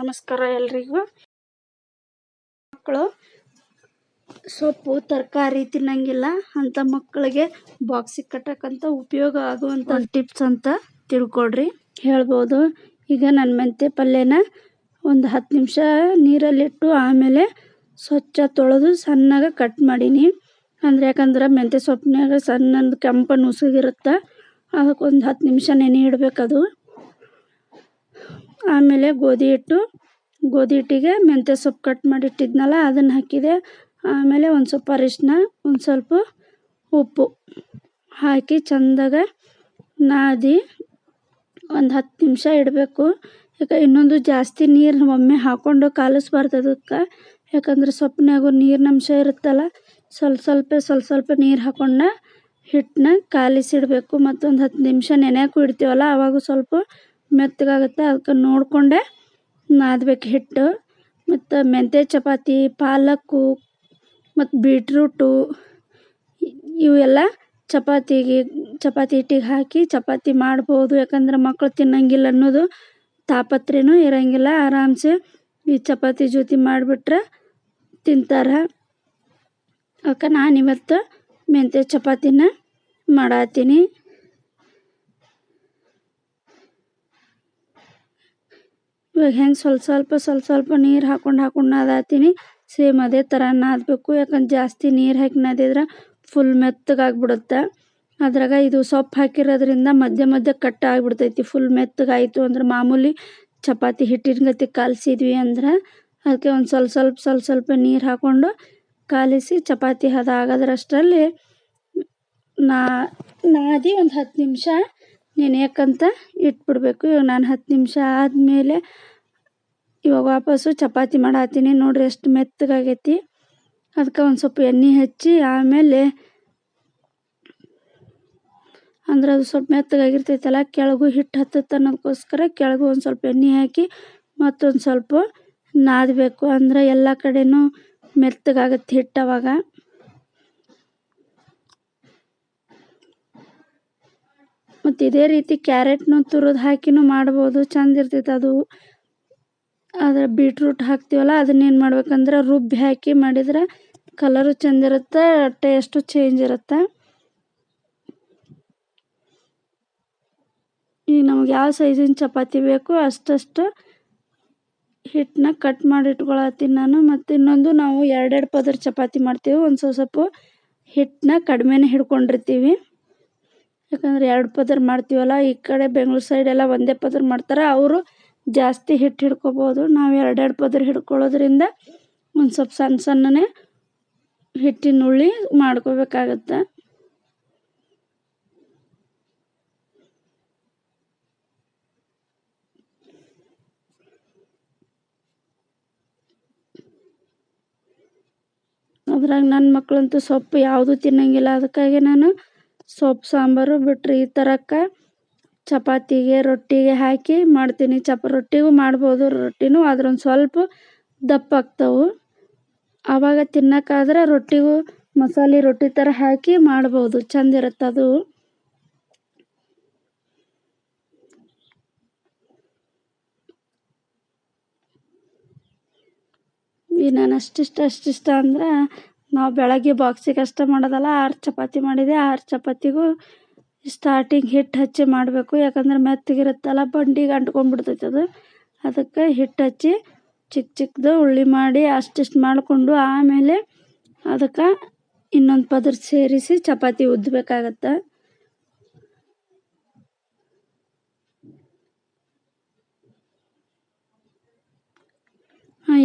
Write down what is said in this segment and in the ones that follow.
ನಮಸ್ಕಾರ ಎಲ್ರಿಗೂ. ಮಕ್ಕಳು, ಸೊಪ್ಪು, ತರಕಾರಿ ತಿನ್ನಂಗಿಲ್ಲ, ಅಂತ ಮಕ್ಕಳಿಗೆ ಬಾಕ್ಸಿಗೆ ಕಟ್ಟಕ್ಕಂತ ಉಪಯೋಗ ಆಗುವಂಥ ಟಿಪ್ಸ್ ಅಂತ ತಿಳ್ಕೊಡ್ರಿ. ಹೇಳ್ಬೋದು. ಈಗ ನನ್ನ ಮೆಂತೆ ಪಲ್ಯನ ಒಂದು ಹತ್ತು ನಿಮಿಷ ನೀರಲ್ಲಿಟ್ಟು ಆಮೇಲೆ ಸ್ವಚ್ಛ ತೊಳೆದು ಸಣ್ಣಗೆ ಕಟ್ ಮಾಡೀನಿ. ಅಂದ್ರೆ ಯಾಕಂದ್ರೆ ಮೆಂತ್ಯ ಸೊಪ್ಪಿನಾಗ ಸಣ್ಣದು ಕೆಂಪು ನುಸುಗಿರುತ್ತೆ ಅದಕ್ಕೊಂದು ಹತ್ತು ನಿಮಿಷ ನೆನೆ ಇಡಬೇಕದು. ಆಮೇಲೆ ಗೋಧಿ ಹಿಟ್ಟು. ಗೋಧಿ ಹಿಟ್ಟಿಗೆ ಮೆಂತ್ಯ ಸೊಪ್ಪು ಕಟ್ ಮಾಡಿ ಇಟ್ಟಿದ್ನಲ್ಲ, ಅದನ್ನು ಹಾಕಿದೆ. ಆಮೇಲೆ ಒಂದು ಸ್ವಲ್ಪ ಅರಿಶಿನ ಒಂದು ಸ್ವಲ್ಪ ಉಪ್ಪು ಹಾಕಿ ಚಂದಾಗ ನಾದಿ ಒಂದು ಹತ್ತು ನಿಮಿಷ ಇಡಬೇಕು. ಯಾಕೆ, ಇನ್ನೊಂದು ಜಾಸ್ತಿ ನೀರು ಒಮ್ಮೆ ಹಾಕ್ಕೊಂಡು ಕಾಲಿಸ್ಬಾರ್ದು ಅದಕ್ಕೆ ಯಾಕಂದ್ರೆ ಸೊಪ್ಪಿನಾಗೂ ನೀರಿನ ಅಂಶ ಇರುತ್ತಲ್ಲ, ಸ್ವಲ್ಪ ಸ್ವಲ್ಪ ಸ್ವಲ್ಪ ಸ್ವಲ್ಪ ನೀರು ಹಾಕ್ಕೊಂಡ ಹಿಟ್ಟನ್ನ ಕಾಲಿಸಿಡಬೇಕು. ಮತ್ತೊಂದು ಹತ್ತು ನಿಮಿಷ ನೆನೆಯಕ್ಕೂ ಇಡ್ತೀವಲ್ಲ ಆವಾಗ ಸ್ವಲ್ಪ ಮೆತ್ತಗಾಗುತ್ತೆ. ಅದಕ್ಕೆ ನೋಡಿಕೊಂಡೆ ನಾದಬೇಕು ಹಿಟ್ಟು, ಮತ್ತು ಮೆಂತ್ಯ ಚಪಾತಿ, ಪಾಲಕ್ಕು, ಮತ್ತು ಬೀಟ್ರೂಟು, ಇವೆಲ್ಲ ಚಪಾತಿಗೆ, ಚಪಾತಿ ಹಿಟ್ಟಿಗೆ ಹಾಕಿ ಚಪಾತಿ ಮಾಡ್ಬೋದು. ಯಾಕಂದ್ರೆ ಮಕ್ಕಳು ತಿನ್ನಂಗಿಲ್ಲ ಅನ್ನೋದು ತಾಪತ್ರೆಯೂ ಇರೋಂಗಿಲ್ಲ. ಆರಾಮ್ಸೆ ಈ ಚಪಾತಿ ಜೊತೆ ಮಾಡಿಬಿಟ್ರೆ ತಿಂತಾರೆ. ಅದಕ್ಕೆ ನಾನಿವತ್ತು ಮೆಂತ್ಯ ಚಪಾತಿನ ಮಾಡತ್ತೀನಿ ಇವಾಗ ಹೆಂಗೆ ಸ್ವಲ್ಪ ಸ್ವಲ್ಪ ಸ್ವಲ್ಪ ಸ್ವಲ್ಪ ನೀರು ಹಾಕೊಂಡು ಹಾಕೊಂಡು ನಾದಾತೀನಿ. ಸೇಮ್ ಅದೇ ಥರ ನಾದಬೇಕು. ಯಾಕಂದ್ರೆ ಜಾಸ್ತಿ ನೀರು ಹಾಕಿ ನಾದಿದ್ರೆ ಫುಲ್ ಮೆತ್ತಗಾಗ್ಬಿಡುತ್ತೆ. ಅದ್ರಾಗ ಇದು ಸೊಪ್ಪು ಹಾಕಿರೋದ್ರಿಂದ ಮಧ್ಯ ಮಧ್ಯ ಕಟ್ ಆಗಿಬಿಡ್ತೈತಿ. ಫುಲ್ ಮೆತ್ತಗಾಯಿತು ಅಂದ್ರೆ ಮಾಮೂಲಿ ಚಪಾತಿ ಹಿಟ್ಟಿನ ಗತಿ ಕಲಸಿದ್ವಿ ಅಂದ್ರೆ ಅದಕ್ಕೆ ಒಂದು ಸ್ವಲ್ಪ ಸ್ವಲ್ಪ ಸ್ವಲ್ಪ ಸ್ವಲ್ಪ ನೀರು ಹಾಕ್ಕೊಂಡು ಕಾಲಿಸಿ ಚಪಾತಿ ಹದ ಆಗೋದ್ರಷ್ಟರಲ್ಲಿ ನಾ ನಾದಿ ಒಂದು ಹತ್ತು ನಿಮಿಷ ನೆನೆಯೋಕ್ಕಂತ ಇಟ್ಬಿಡಬೇಕು. ಇವಾಗ ನಾನು ಹತ್ತು ನಿಮಿಷ ಆದಮೇಲೆ ಇವಾಗ ವಾಪಸ್ಸು ಚಪಾತಿ ಮಾಡತ್ತೀನಿ ನೋಡ್ರಿ ಎಷ್ಟು ಮೆತ್ತಗಾಗೈತಿ. ಅದಕ್ಕೆ ಒಂದು ಸ್ವಲ್ಪ ಎಣ್ಣೆ ಹಚ್ಚಿ ಆಮೇಲೆ ಅಂದ್ರೆ ಅದು ಸ್ವಲ್ಪ ಮೆತ್ತಗಾಗಿರ್ತೈತಲ್ಲ, ಕೆಳಗೂ ಹಿಟ್ಟು ಹತ್ತತ್ತೆ ಅನ್ನೋದಕ್ಕೋಸ್ಕರ ಕೆಳಗೂ ಒಂದು ಸ್ವಲ್ಪ ಎಣ್ಣೆ ಹಾಕಿ ಮತ್ತೊಂದು ಸ್ವಲ್ಪ ನಾದಬೇಕು. ಅಂದ್ರೆ ಎಲ್ಲ ಕಡೆನೂ ಮೆತ್ತಗಾಗತ್ತೆ ಹಿಟ್ಟು ಅವಾಗ. ಮತ್ತು ಇದೇ ರೀತಿ ಕ್ಯಾರೆಟ್ನು ತುರಿದು ಹಾಕಿನೂ ಮಾಡ್ಬೋದು. ಚಂದ ಇರ್ತೈತೆ ಅದು. ಆದರೆ ಬೀಟ್ರೂಟ್ ಹಾಕ್ತೀವಲ್ಲ ಅದನ್ನೇನು ಮಾಡ್ಬೇಕಂದ್ರೆ ರುಬ್ಬಿ ಹಾಕಿ ಮಾಡಿದ್ರೆ ಕಲರು ಚಂದ ಇರುತ್ತೆ, ಟೇಸ್ಟು ಚೇಂಜ್ ಇರುತ್ತೆ. ಈಗ ನಮ್ಗೆ ಯಾವ ಸೈಜಿನ ಚಪಾತಿ ಬೇಕು ಅಷ್ಟಷ್ಟು ಹಿಟ್ಟನ್ನ ಕಟ್ ಮಾಡಿ ಇಟ್ಕೊಳತ್ತೀನಿ ನಾನು. ಮತ್ತು ಇನ್ನೊಂದು ನಾವು ಎರಡೆರಡು ಪದರ ಚಪಾತಿ ಮಾಡ್ತೀವಿ. ಒಂದು ಸ್ವಲ್ಪ ಸ್ವಲ್ಪ ಹಿಟ್ಟನ್ನ ಕಡಿಮೆನೇ ಹಿಡ್ಕೊಂಡಿರ್ತೀವಿ. ಯಾಕಂದ್ರೆ ಎರಡು ಪದರ ಮಾಡ್ತೀವಲ್ಲ, ಈ ಕಡೆ ಬೆಂಗ್ಳೂರು ಸೈಡೆಲ್ಲ ಒಂದೇ ಪದರ ಮಾಡ್ತಾರೆ, ಅವರು ಜಾಸ್ತಿ ಹಿಟ್ಟು ಹಿಡ್ಕೋಬೋದು. ನಾವು ಎರಡೆರಡು ಪದರ ಹಿಡ್ಕೊಳ್ಳೋದ್ರಿಂದ ಒಂದು ಸ್ವಲ್ಪ ಸಣ್ಣ ಸಣ್ಣನೆ ಹಿಟ್ಟಿನ ಉಳ್ಳಿ ಮಾಡ್ಕೋಬೇಕಾಗತ್ತೆ. ಅದ್ರಾಗ ನನ್ನ ಮಕ್ಕಳಂತೂ ಸೊಪ್ಪು ಯಾವುದೂ ತಿನ್ನಂಗಿಲ್ಲ. ಅದಕ್ಕಾಗಿ ನಾನು ಸೊಪ್ಪು, ಸಾಂಬಾರು ಬಿಟ್ಟರೆ ಈ ಥರಕ್ಕೆ ಚಪಾತಿಗೆ ರೊಟ್ಟಿಗೆ ಹಾಕಿ ಮಾಡ್ತೀನಿ. ಚಪ, ರೊಟ್ಟಿಗೂ ಮಾಡ್ಬೋದು, ರೊಟ್ಟಿನೂ ಅದ್ರೊಂದು ಸ್ವಲ್ಪ ದಪ್ಪ ಆಗ್ತವೆ. ಆವಾಗ ತಿನ್ನೋಕ್ಕಾದ್ರೆ ರೊಟ್ಟಿಗೂ ಮಸಾಲೆ ರೊಟ್ಟಿ ಥರ ಹಾಕಿ ಮಾಡ್ಬೋದು. ಚಂದ ಇರುತ್ತೆ ಅದು. ನಾನು ಅಷ್ಟಿಷ್ಟ ಅಷ್ಟಿಷ್ಟ ಅಂದ್ರೆ ನಾವು ಬೆಳಗ್ಗೆ ಬಾಕ್ಸಿಗೆ ಅಷ್ಟೇ ಮಾಡೋದಲ್ಲ, ಆರು ಚಪಾತಿ ಮಾಡಿದೆ. ಆರು ಚಪಾತಿಗೂ ಸ್ಟಾರ್ಟಿಂಗ್ ಹಿಟ್ಟು ಹಚ್ಚಿ ಮಾಡಬೇಕು. ಯಾಕಂದ್ರೆ ಮೆತ್ತಗಿರುತ್ತಲ್ಲ ಬಂಡಿಗೆ ಅಂಟ್ಕೊಂಡ್ಬಿಡ್ತೈತೆ ಅದು. ಅದಕ್ಕೆ ಹಿಟ್ಟು ಹಚ್ಚಿ ಚಿಕ್ಕ ಚಿಕ್ಕದು ಉಳ್ಳಿ ಮಾಡಿ ಅಷ್ಟಿಷ್ಟು ಮಾಡಿಕೊಂಡು ಆಮೇಲೆ ಅದಕ್ಕೆ ಇನ್ನೊಂದು ಪದರ ಸೇರಿಸಿ ಚಪಾತಿ ಉದ್ದಬೇಕಾಗತ್ತೆ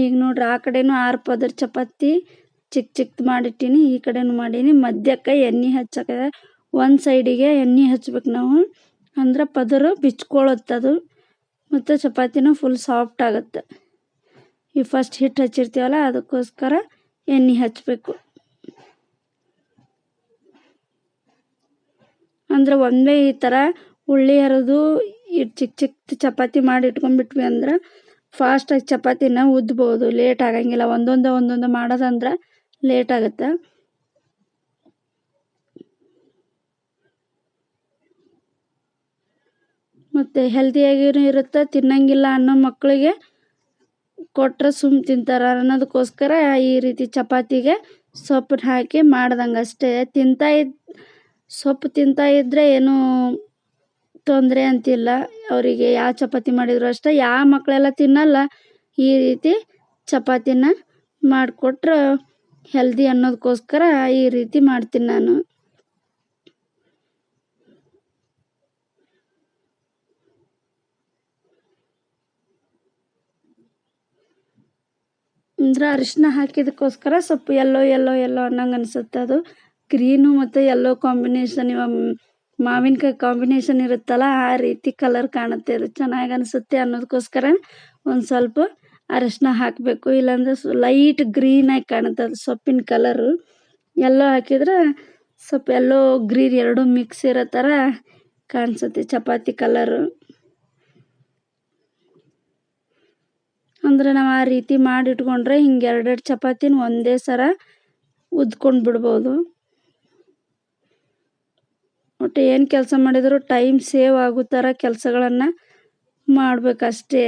ಈಗ ನೋಡ್ರಿ, ಆ ಕಡೆನೂ ಆರು ಪದರ ಚಪಾತಿ. ಚಿಕ್ಕ ಚಿಕ್ಕದು ಮಾಡಿಟ್ಟೀನಿ, ಈ ಕಡೆನೂ ಮಾಡೀನಿ. ಮಧ್ಯಕ್ಕೆ ಎಣ್ಣೆ ಹಚ್ಚಕ್ಕ ಒಂದು ಸೈಡಿಗೆ ಎಣ್ಣೆ ಹಚ್ಬೇಕು ನಾವು. ಅಂದ್ರೆ ಪದರು ಬಿಚ್ಕೊಳತ್ತದು. ಮತ್ತು ಚಪಾತಿನೂ ಫುಲ್ ಸಾಫ್ಟ್ ಆಗುತ್ತೆ. ಈ ಫಸ್ಟ್ ಹಿಟ್ಟು ಹಚ್ಚಿರ್ತೀವಲ್ಲ, ಅದಕ್ಕೋಸ್ಕರ ಎಣ್ಣೆ ಹಚ್ಚಬೇಕು ಅಂದ್ರೆ ಒಂದೇ ಈ ಥರ ಉಳ್ಳಿ ಹರಿದು ಚಿಕ್ಕ ಚಿಕ್ಕ ಚಪಾತಿ ಮಾಡಿ ಇಟ್ಕೊಂಡ್ಬಿಟ್ವಿ ಅಂದ್ರೆ ಫಾಸ್ಟಾಗಿ ಚಪಾತಿನ ಉದ್ಬೋದು. ಲೇಟ್ ಆಗಂಗಿಲ್ಲ. ಒಂದೊಂದು ಒಂದೊಂದು ಮಾಡೋದಂದ್ರೆ ಲೇಟ್ ಆಗುತ್ತೆ. ಮತ್ತು ಹೆಲ್ದಿಯಾಗಿಯೂ ಇರುತ್ತೆ, ತಿನ್ನಂಗಿಲ್ಲ ಅನ್ನೋ ಮಕ್ಕಳಿಗೆ ಕೊಟ್ಟರೆ ಸುಮ್ಮ ತಿಂತಾರೆ. ಅನ್ನೋದಕ್ಕೋಸ್ಕರ ಈ ರೀತಿ ಚಪಾತಿಗೆ ಸೊಪ್ಪನ್ನ ಹಾಕಿ ಮಾಡ್ದಂಗೆ ಅಷ್ಟೇ. ತಿಂತಾ ಇದ್, ಸೊಪ್ಪು ತಿಂತಾ ಇದ್ದರೆ ಏನೂ ತೊಂದರೆ ಅಂತಿಲ್ಲ. ಅವರಿಗೆ ಯಾವ ಚಪಾತಿ ಮಾಡಿದರೂ ಅಷ್ಟೇ. ಯಾವ ಮಕ್ಕಳೆಲ್ಲ ತಿನ್ನಲ್ಲ, ಈ ರೀತಿ ಚಪಾತಿನ ಮಾಡಿಕೊಟ್ರೆ ಹೆಲ್ದಿ ಅನ್ನೋದಕ್ಕೋಸ್ಕರ ಈ ರೀತಿ ಮಾಡ್ತೀನಿ ನಾನು. ಅಂದ್ರೆ ಅರಿಶಿನ ಹಾಕಿದಕ್ಕೋಸ್ಕರ ಸ್ವಲ್ಪ ಎಲ್ಲೋ ಎಲ್ಲೋ ಎಲ್ಲೋ ಅನ್ನಂಗೆ ಅನಿಸುತ್ತೆ ಅದು. ಗ್ರೀನು ಮತ್ತು ಎಲ್ಲೋ ಕಾಂಬಿನೇಷನ್ ಇವಾಗ ಮಾವಿನಕಾಯಿ ಕಾಂಬಿನೇಷನ್ ಇರುತ್ತಲ್ಲ, ಆ ರೀತಿ ಕಲರ್ ಕಾಣುತ್ತೆ. ಅದು ಚೆನ್ನಾಗಿ ಅನಿಸುತ್ತೆ ಅನ್ನೋದಕ್ಕೋಸ್ಕರ ಒಂದು ಸ್ವಲ್ಪ ಅರಿಶಿನ ಹಾಕಬೇಕು, ಇಲ್ಲಾಂದ್ರೆ ಸು ಲೈಟ್ ಗ್ರೀನಾಗಿ ಕಾಣುತ್ತೆ ಅದು ಸೊಪ್ಪಿನ ಕಲರು ಎಲ್ಲೋ ಹಾಕಿದ್ರೆ ಸ್ವಲ್ಪ ಎಲ್ಲೋ ಗ್ರೀನ್ ಎರಡೂ ಮಿಕ್ಸ್ ಇರೋ ಥರ ಕಾಣಿಸುತ್ತೆ ಚಪಾತಿ ಕಲರು ಅಂದರೆ ನಾವು ಆ ರೀತಿ ಮಾಡಿಟ್ಕೊಂಡ್ರೆ ಹಿಂಗೆ ಎರಡೆರಡು ಚಪಾತಿನ ಒಂದೇ ಸರ ಉದ್ಕೊಂಡು ಬಿಡ್ಬೋದು. ಒಟ್ಟು ಏನು ಕೆಲಸ ಮಾಡಿದರೂ ಟೈಮ್ ಸೇವ್ ಆಗೋ ಥರ ಕೆಲಸಗಳನ್ನು ಮಾಡಬೇಕಷ್ಟೇ.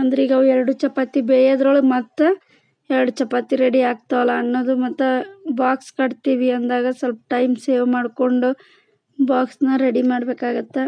ಅಂದ್ರೆ ಈಗ ಅವು ಎರಡು ಚಪಾತಿ ಬೇಯೋದ್ರೊಳಗೆ ಮತ್ತೆ ಎರಡು ಚಪಾತಿ ರೆಡಿ ಆಗ್ತಾವಲ್ಲ ಅನ್ನೋದು ಮತ್ತು ಬಾಕ್ಸ್ ಕಟ್ತೀವಿ ಅಂದಾಗ ಸ್ವಲ್ಪ ಟೈಮ್ ಸೇವ್ ಮಾಡಿಕೊಂಡು ಬಾಕ್ಸ್ನ ರೆಡಿ ಮಾಡಬೇಕಾಗತ್ತೆ.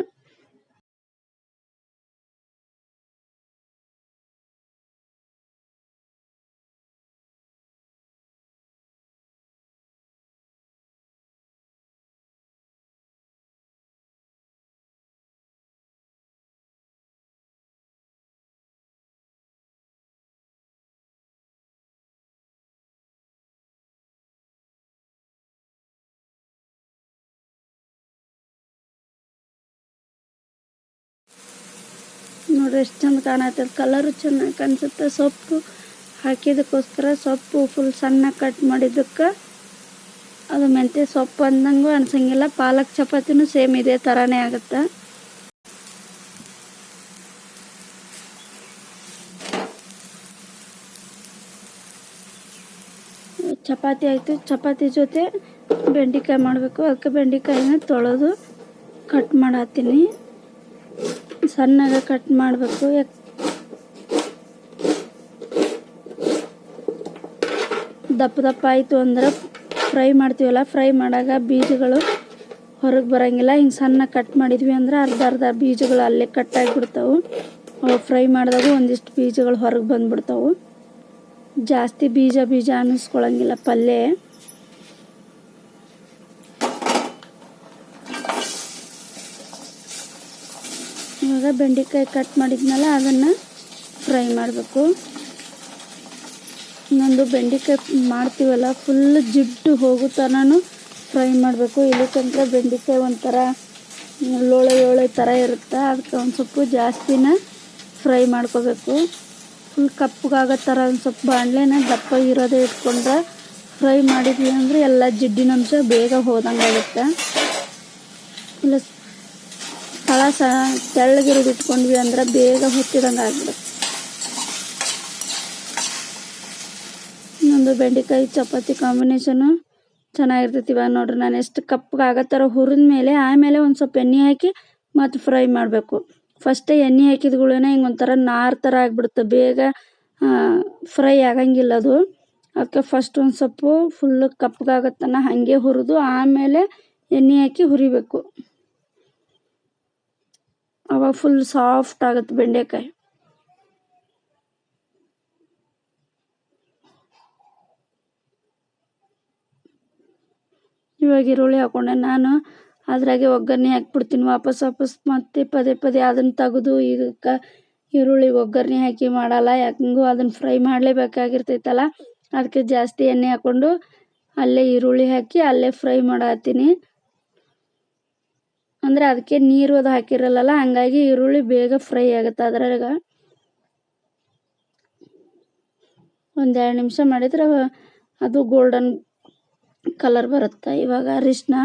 ನೋಡ್ರಿ, ಎಷ್ಟು ಚಂದ ಕಾಣತ್ತದ ಕಲರು ಚೆನ್ನಾಗಿ ಕಾಣಿಸುತ್ತೆ. ಸೊಪ್ಪು ಹಾಕಿದ್ದಕ್ಕೋಸ್ಕರ ಸೊಪ್ಪು ಫುಲ್ ಸಣ್ಣ ಕಟ್ ಮಾಡಿದ್ದಕ್ಕೆ ಅದು ಮೆಂತ್ಯ ಸೊಪ್ಪು ಅಂದಂಗೂ ಅನ್ಸಂಗಿಲ್ಲ. ಪಾಲಕ್ ಚಪಾತಿನೂ ಸೇಮ್ ಇದೇ ಥರನೇ ಆಗುತ್ತೆ. ಚಪಾತಿ ಆಯಿತು. ಚಪಾತಿ ಜೊತೆ ಬೆಂಡೆಕಾಯಿ ಮಾಡಬೇಕು. ಅದಕ್ಕೆ ಬೆಂಡೆಕಾಯಿನ ತೊಳೆದು ಕಟ್ ಮಾಡತ್ತೀನಿ. ಸಣ್ಣಗೆ ಕಟ್ ಮಾಡಬೇಕು. ದಪ್ಪ ದಪ್ಪ ಆಯಿತು ಅಂದ್ರೆ ಫ್ರೈ ಮಾಡ್ತೀವಲ್ಲ, ಫ್ರೈ ಮಾಡಾಗ ಬೀಜಗಳು ಹೊರಗೆ ಬರೋಂಗಿಲ್ಲ. ಹಿಂಗೆ ಸಣ್ಣ ಕಟ್ ಮಾಡಿದ್ವಿ ಅಂದ್ರೆ ಅರ್ಧ ಅರ್ಧ ಬೀಜಗಳು ಅಲ್ಲೇ ಕಟ್ಟಾಗಿಬಿಡ್ತಾವೆ ಅವು ಫ್ರೈ ಮಾಡಿದಾಗ ಒಂದಿಷ್ಟು ಬೀಜಗಳು ಹೊರಗೆ ಬಂದುಬಿಡ್ತಾವೆ. ಜಾಸ್ತಿ ಬೀಜ ಬೀಜ ಅನ್ನಿಸ್ಕೊಳ್ಳೋಂಗಿಲ್ಲ ಪಲ್ಯ. ಇವಾಗ ಬೆಂಡೆಕಾಯಿ ಕಟ್ ಮಾಡಿದ್ನಲ್ಲ, ಅದನ್ನು ಫ್ರೈ ಮಾಡಬೇಕು. ಇನ್ನೊಂದು ಬೆಂಡೆಕಾಯಿ ಮಾಡ್ತೀವಲ್ಲ ಫುಲ್ ಜಿಡ್ಡು ಹೋಗೋ ಥರನೂ ಫ್ರೈ ಮಾಡಬೇಕು. ಇಲ್ಲಕ್ಕಂದ್ರೆ ಬೆಂಡೆಕಾಯಿ ಒಂಥರ, ಲೋಳೆ ಲೋಳೆ ಥರ ಇರುತ್ತೆ. ಅದಕ್ಕೆ ಒಂದು ಸ್ವಲ್ಪ ಜಾಸ್ತಿನ ಫ್ರೈ ಮಾಡ್ಕೋಬೇಕು. ಫುಲ್ ಕಪ್ಪಗಾಗೋ ಥರ ಒಂದು ಸ್ವಲ್ಪ ಬಾಣಲೆನ ದಪ್ಪ ಇರೋದೇ ಇಟ್ಕೊಂಡ್ರೆ ಫ್ರೈ ಮಾಡಿದ್ವಿ ಅಂದರೆ ಎಲ್ಲ ಜಿಡ್ಡಿನ ಅಂಶ ಬೇಗ ಹೋದಂಗೆ ಆಗುತ್ತೆ ತಳ ಸ ತೆಳ್ಳಗಿರೋದು ಅಂದ್ರೆ ಬೇಗ ಹೊತ್ತಿದಂಗೆ ಆಗ್ಬಿಡುತ್ತೆ ಇನ್ನೊಂದು ಬೆಂಡೆಕಾಯಿ ಚಪಾತಿ ಕಾಂಬಿನೇಷನು ಚೆನ್ನಾಗಿರ್ತೈತಿ ನೋಡ್ರಿ. ನಾನು ಎಷ್ಟು ಕಪ್ಪಗೆ ಆಗತ್ತಾರ ಹುರಿದ ಮೇಲೆ ಆಮೇಲೆ ಒಂದು ಸ್ವಲ್ಪ ಎಣ್ಣೆ ಹಾಕಿ ಮತ್ತು ಫ್ರೈ ಮಾಡಬೇಕು. ಫಸ್ಟೇ ಎಣ್ಣೆ ಹಾಕಿದ್ಗಳೇನೆ ಹಿಂಗೆ ಒಂಥರ ನಾರ್ ಥರ ಆಗಿಬಿಡುತ್ತೆ. ಬೇಗ ಫ್ರೈ ಆಗಂಗಿಲ್ಲ ಅದು. ಅದಕ್ಕೆ ಫಸ್ಟ್ ಒಂದು ಸ್ವಲ್ಪ ಫುಲ್ಲು ಕಪ್ಪಗಾಗತ್ತನ ಹಾಗೆ ಹುರಿದು ಆಮೇಲೆ ಎಣ್ಣೆ ಹಾಕಿ ಹುರಿಬೇಕು. ಅವಾಗ ಫುಲ್ ಸಾಫ್ಟ್ ಆಗುತ್ತೆ ಬೆಂಡೆಕಾಯಿ. ಇವಾಗ ಈರುಳ್ಳಿ ಹಾಕೊಂಡೆ. ನಾನು ಅದ್ರಾಗೆ ಒಗ್ಗರಣೆ ಹಾಕ್ಬಿಡ್ತೀನಿ. ವಾಪಸ್ ವಾಪಸ್ ಮತ್ತೆ ಪದೇ ಪದೇ ಅದನ್ನ ತೆಗೆದು ಇದಕ್ಕೆ ಈರುಳ್ಳಿ ಒಗ್ಗರಣೆ ಹಾಕಿ ಮಾಡಲ್ಲ. ಯಾಕಂಗೂ ಅದನ್ನು ಫ್ರೈ ಮಾಡಲೇಬೇಕಾಗಿರ್ತೈತಲ್ಲ. ಅದಕ್ಕೆ ಜಾಸ್ತಿ ಎಣ್ಣೆ ಹಾಕ್ಕೊಂಡು ಅಲ್ಲೇ ಈರುಳ್ಳಿ ಹಾಕಿ ಅಲ್ಲೇ ಫ್ರೈ ಮಾಡತ್ತೀನಿ. ಅಂದರೆ ಅದಕ್ಕೆ ನೀರು ಅದು ಹಾಕಿರಲ್ಲ ಹಂಗಾಗಿ ಈರುಳ್ಳಿ ಬೇಗ ಫ್ರೈ ಆಗುತ್ತೆ ಅದ್ರಾಗ. ಒಂದೆರಡು ನಿಮಿಷ ಮಾಡಿದ್ರೆ ಅದು ಗೋಲ್ಡನ್ ಕಲರ್ ಬರುತ್ತೆ. ಇವಾಗ ಅರಿಶಿನ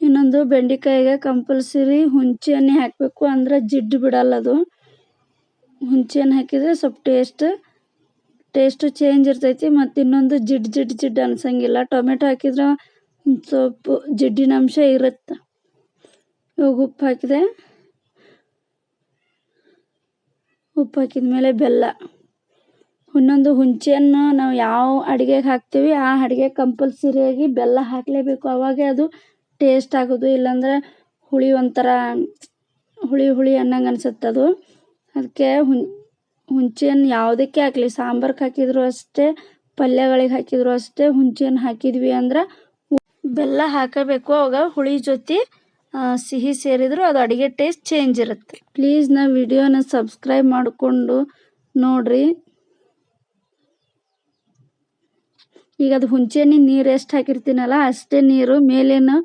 ಇನ್ನೊಂದು ಬೆಂಡೆಕಾಯಿಗೆ ಕಂಪಲ್ಸರಿ ಹುಂಚೆಹಣ್ಣೆ ಹಾಕಬೇಕು ಅಂದರೆ ಜಿಡ್ಡು ಬಿಡಲ್ಲ ಅದು. ಹುಂಚೆಹಣ್ಣು ಹಾಕಿದರೆ ಸ್ವಲ್ಪ ಟೇಸ್ಟ್ ಟೇಸ್ಟು ಚೇಂಜ್ ಇರ್ತೈತಿ ಮತ್ತು ಇನ್ನೊಂದು ಜಿಡ್ಡು ಜಿಡ್ಡು ಜಿಡ್ಡು ಅನ್ಸಂಗಿಲ್ಲ. ಟೊಮೆಟೊ ಹಾಕಿದ್ರೆ ಸ್ವಲ್ಪ ಜಿಡ್ಡಿನ ಅಂಶ ಇರುತ್ತೆ. ಇವಾಗ ಉಪ್ಪು ಹಾಕಿದೆ. ಉಪ್ಪು ಹಾಕಿದ ಮೇಲೆ ಬೆಲ್ಲ. ಇನ್ನೊಂದು ಹುಂಚೆಯನ್ನು ನಾವು ಯಾವ ಅಡುಗೆಗೆ ಹಾಕ್ತೀವಿ, ಆ ಅಡುಗೆ ಕಂಪಲ್ಸರಿಯಾಗಿ ಬೆಲ್ಲ ಹಾಕಲೇಬೇಕು. ಅವಾಗೆ ಅದು ಟೇಸ್ಟ್ ಆಗೋದು, ಇಲ್ಲಾಂದ್ರೆ ಹುಳಿ ಒಂಥರ, ಹುಳಿ ಹುಳಿ ಅನ್ನಂಗೆ ಅನ್ಸುತ್ತೆ ಅದು. ಅದಕ್ಕೆ ಹುಣ್ ಹುಂಚೆಯನ್ನು ಯಾವುದಕ್ಕೆ ಹಾಕಲಿ? ಸಾಂಬಾರ್ಗೆ ಹಾಕಿದ್ರು ಅಷ್ಟೇ, ಪಲ್ಯಗಳಿಗೆ ಹಾಕಿದ್ರು ಅಷ್ಟೇ, ಹುಂಚೆಯನ್ನು ಹಾಕಿದ್ವಿ ಅಂದ್ರೆ ಬೆಲ್ಲ ಹಾಕಬೇಕು. ಅವಾಗ ಹುಳಿ ಜೊತೆ ಸಿಹಿ ಸೇರಿದ್ರು ಅದು ಅಡುಗೆ ಟೇಸ್ಟ್ ಚೇಂಜ್ ಇರುತ್ತೆ. ಪ್ಲೀಸ್ ನಾ ವಿಡಿಯೋನ ಸಬ್ಸ್ಕ್ರೈಬ್ ಮಾಡಿಕೊಂಡು ನೋಡ್ರಿ. ಈಗ ಅದು ಹುಂಚೆ ನೀರು ಎಷ್ಟು ಹಾಕಿರ್ತೀನಲ್ಲ ಅಷ್ಟೇ ನೀರು, ಮೇಲೇನು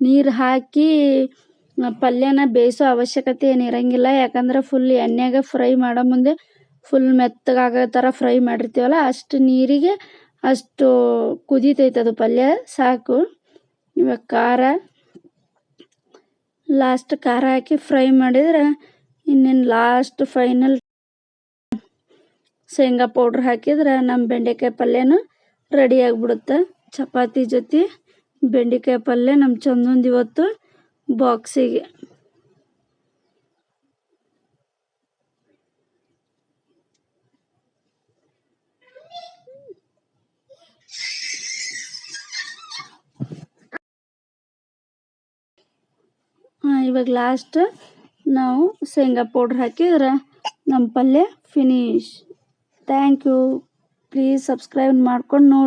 ನೀರು ಹಾಕಿ ಪಲ್ಯನ ಬೇಯಿಸೋ ಅವಶ್ಯಕತೆ ಏನಿರಂಗಿಲ್ಲ ಯಾಕಂದ್ರೆ ಫುಲ್ ಎಣ್ಣೆಗೆ ಫ್ರೈ ಮಾಡೋ ಮುಂದೆ ಫುಲ್ ಮೆತ್ತಗಾಗೋ ಥರ ಫ್ರೈ ಮಾಡಿರ್ತೀವಲ್ಲ ಅಷ್ಟು ನೀರಿಗೆ ಅಷ್ಟು ಕುದೀತೈತೆ ಅದು ಪಲ್ಯ ಸಾಕು. ಇವಾಗ ಖಾರ. ಲಾಸ್ಟ್ ಖಾರ ಹಾಕಿ ಫ್ರೈ ಮಾಡಿದ್ರೆ ಇನ್ನೇನು ಲಾಸ್ಟ್ ಫೈನಲ್ ಶೇಂಗಾ ಪೌಡ್ರ್ ಹಾಕಿದ್ರೆ ನಮ್ಮ ಬೆಂಡೆಕಾಯಿ ಪಲ್ಯನೂ ರೆಡಿ ಆಗಿಬಿಡುತ್ತೆ. ಚಪಾತಿ ಜೊತೆ ಬೆಂಡೆಕಾಯಿ ಪಲ್ಯ ನಮ್ಮ ಚಂದೊಂದು ಇವತ್ತು ಬಾಕ್ಸಿಗೆ ಹಾಂ ಇವಾಗ ಲಾಸ್ಟ್ ನಾವು ಶೇಂಗಾ ಪೌಡ್ರ್ ಹಾಕಿದ್ರೆ ನಮ್ಮ ಪಲ್ಯ finish thank you please subscribe ಮಾಡ್ಕೊಂಡು ನೋಡಿ